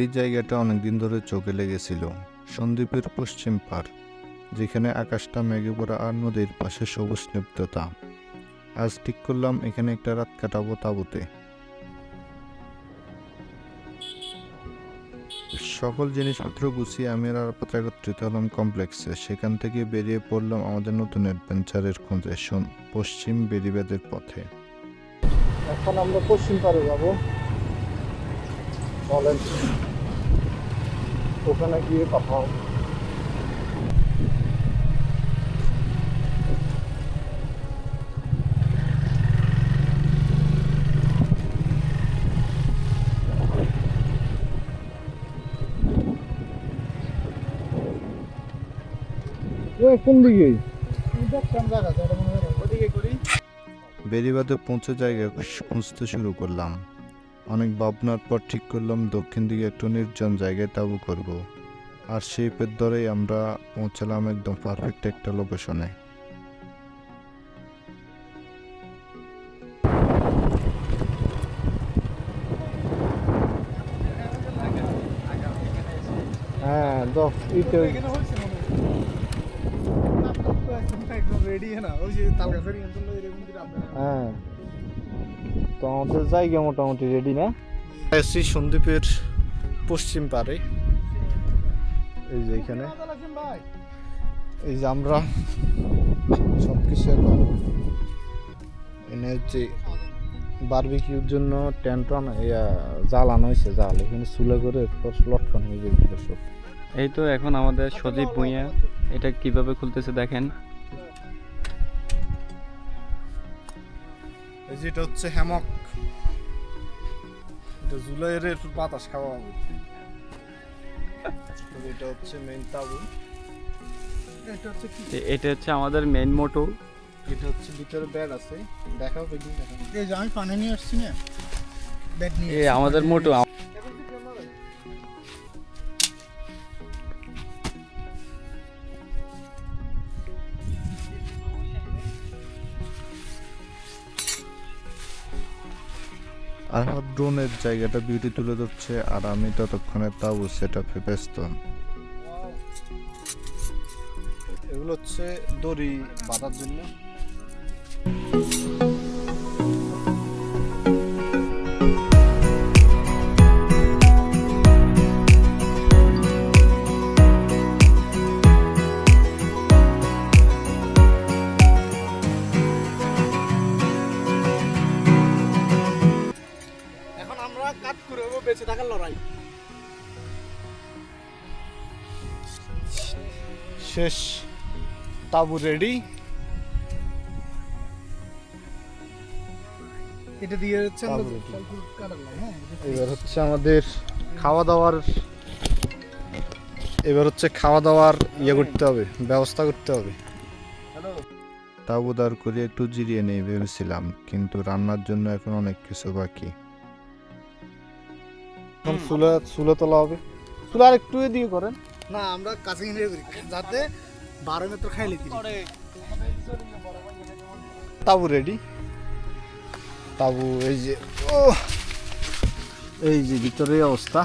এই জায়গাটা অনেকদিন ধরে চোখে লেগেছিল, সন্দ্বীপের পশ্চিম পার যেখানে আকাশটা মেঘে পড়া আর নদীর পাশে সবুজ নিব্ধতা আজ ঠিক করলাম এখানে একটা রাত কাটাবো তাঁবুতে। সকল জিনিসপত্র গুছিয়ে আমি আর একত্রিত হলাম কমপ্লেক্সে। সেখান থেকে বেরিয়ে পড়লাম আমাদের নতুন অ্যাডভেঞ্চারের খোঁজে পশ্চিম বেরিবাদের পথে। এখন আমরা পশ্চিম পারে যাব। ওখানে গিয়ে কথা হবে। কোন দিকে? বেরিবাদে পৌঁছে জায়গায় খুঁজতে শুরু করলাম। অনেক ভাবনার পর ঠিক করলাম দক্ষিণ দিকে একটু নির্জন জায়গায় তাবু করব। আর সেই পেট ধরেই আমরা পৌঁছালাম একদম পারফেক্ট একটা লোকেশনে হ্যাঁ দশ ইটে রেডি হ্যাঁ। তো আমাদের জায়গা মোটামুটি রেডি না? এসি সন্দ্বীপের পশ্চিম পারে এই যে এখানে। এই যে আমরা সব কিছু এখন এনে হচ্ছে বারবিকিউর জন্য টেন্ট ইয়া জাল আনা হয়েছে জাল এখানে চুলা করে এরপর লটকানো হয়ে যাবে সব এই তো এখন আমাদের সজীব ভুঁইয়া এটা কীভাবে খুলতেছে দেখেন। এই যে এটা হচ্ছে হ্যামক। এটা জুলাইয়ের একটু বাতাস খাওয়া হবে। তো এটা হচ্ছে মেইন তাবু। এটা হচ্ছে কি? এটা হচ্ছে আমাদের মেইন মোটো এটা হচ্ছে ভিতরে ব্যাগ আছে। দেখাও বেশি দেখাও। এই যে আমি পানি নিয়ে আসছি না। ব্যাড নিয়ে এ আমাদের মোটো আর আমার ড্রোনের জায়গাটা বিউটি তুলে ধরছে আর আমি ততক্ষণে তাও সেট আপে ব্যস্ত। এগুলো হচ্ছে দড়ি বাঁধার জন্য। করে হব বেঁচে থাকার লড়াই। শেষ। তাবু রেডি এটা দিয়ে হচ্ছে হ্যাঁ এবার হচ্ছে আমাদের খাওয়া দাওয়ার এবার হচ্ছে খাওয়া দাওয়ার ইয়ে করতে হবে ব্যবস্থা করতে হবে। তাবুদার করে একটু জিরিয়ে নেই ভেবেছিলাম কিন্তু রান্নার জন্য এখন অনেক কিছু বাকি। এখন চুলা চুলা তোলা হবে। চুলা আর একটু দিয়ে করেন। না আমরা কাছে নিয়ে করি। যাতে বারো খাইলে কি তাবু রেডি তাবু এই যে ও এই যে ভিতরে অবস্থা।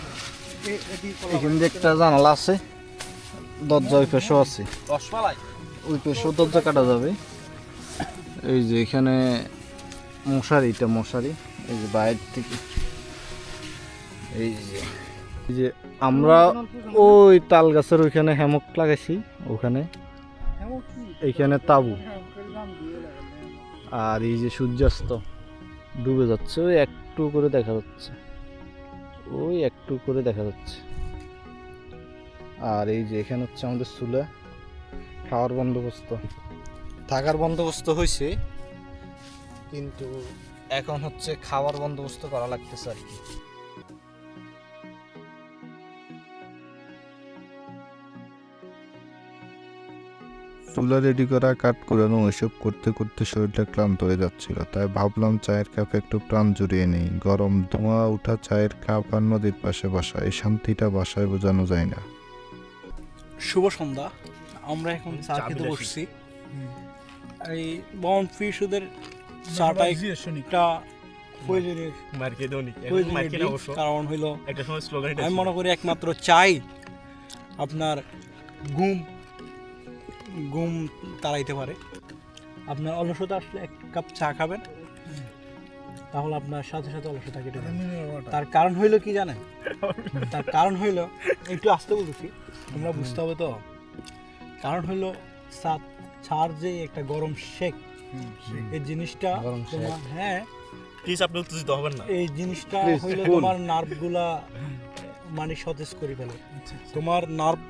এখান দিয়ে একটা জানালা আছে। দরজা ওই পেশও আছে। ওই পেশও দরজা কাটা যাবে। এই যে এখানে মশারি এটা মশারি। এই যে বাইরে থেকে এই যে। এই যে আমরা ওই তাল গাছের ওইখানে হ্যামক লাগাইছি ওখানে। এইখানে তাবু। আর এই যে সূর্যাস্ত ডুবে যাচ্ছে ওই একটু করে দেখা যাচ্ছে। ওই একটু করে দেখা যাচ্ছে। আর এই যে এখানে হচ্ছে আমাদের চুলা খাওয়ার বন্দোবস্ত। থাকার বন্দোবস্ত হয়েছে কিন্তু এখন হচ্ছে খাওয়ার বন্দোবস্ত করা লাগতেছে আর কি। চুলা রেডি করা কাট করানো ওইসব করতে করতে শরীরটা ক্লান্ত হয়ে যাচ্ছিল। তাই ভাবলাম চায়ের কাপে একটু প্রাণ জুড়িয়ে নেই। গরম ধোঁয়া ওঠা চায়ের কাপ আর নদীর পাশে বসা এই শান্তিটা বাসায় বোঝানো যায় না। শুভ সন্ধ্যা। আমরা এখন চা খেতে বসছি। এই বন ফিশ ওদের চাটা একটা কারণ হইল আমি মনে করি একমাত্র চাই আপনার ঘুম ঘুম তাড়াইতে পারে। আপনার অলসতা আসলে এক কাপ চা খাবেন। তাহলে আপনার সাথে সাথে অলসতা কেটে যাবে। তার কারণ হইল কি জানেন? তার কারণ হইল একটু আসতে বলতেছি তোমরা বুঝতে হবে তো? কারণ হইল চা- চার যে একটা গরম শেক এই জিনিসটা তোমার হ্যাঁ প্লিজ আপনি উত্তেজিত হবেন না। এই জিনিসটা হইল. তোমার নার্ভগুলা মানে সতেজ করে ফেলে। তোমার নার্ভ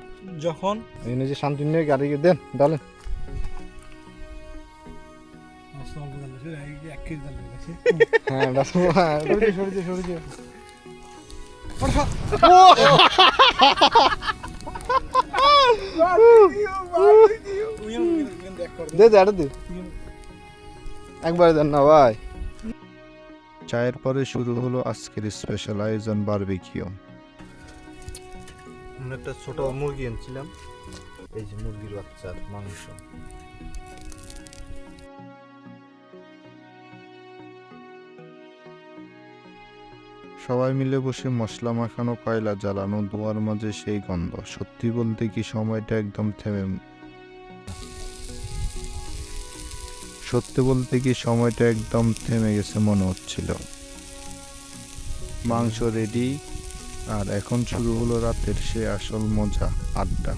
যখন এই যে শান্তি নিয়ে গাড়ি দেন ডালেন। হ্যাঁ দে দে দে। একবার দেন না ভাই। চায়ের পরে শুরু হলো আজকের স্পেশাল আয়োজন বারবিকিউ একটা ছোট মুরগি এনেছিলাম। এই যে মুরগির বাচ্চার মাংস। সবাই মিলে বসে মশলা মাখানো, কয়লা জ্বালানো ধোয়ার মাঝে সেই গন্ধ। সত্যি বলতে কি সময়টা একদম থেমে সত্যি বলতে কি সময়টা একদম থেমে গেছে মনে হচ্ছিল। মাংস রেডি আর এখন শুরু হলো রাতের সে আসল মজা আড্ডা।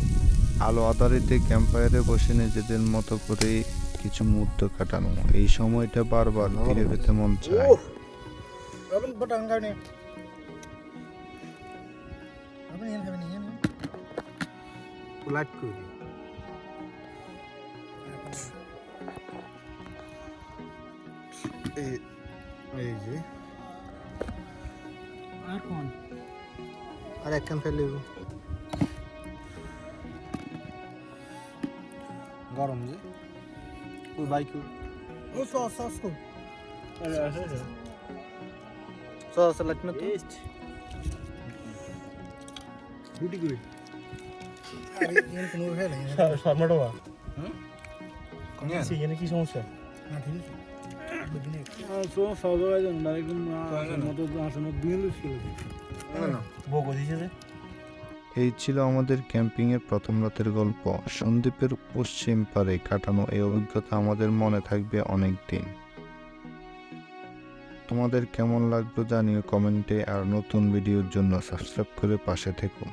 আলো আধারিতে ক্যাম্পায়ারে বসে নিজেদের মতো করে কিছু মুহূর্ত কাটানো। এই সময়টা বারবার ফিরে পেতে মন চায়। এই যে। আর কোন? আর এক কান ফেলে গরম যে। ওই bike Oh, sauce, sauce, cool. Sauce না তো? Duty good. আরে এর কোনো নাই। শর্মাটা বা হ্যাঁ সে এখানে কি সমস্যা? না ঠিক আছে। এই ছিল আমাদের ক্যাম্পিংয়ের প্রথম রাতের গল্প। সন্দ্বীপের পশ্চিম পারে কাটানো এই অভিজ্ঞতা আমাদের মনে থাকবে অনেক দিন তোমাদের কেমন লাগল জানিও কমেন্টে, আর নতুন ভিডিওর জন্য সাবস্ক্রাইব করে পাশে থেকো।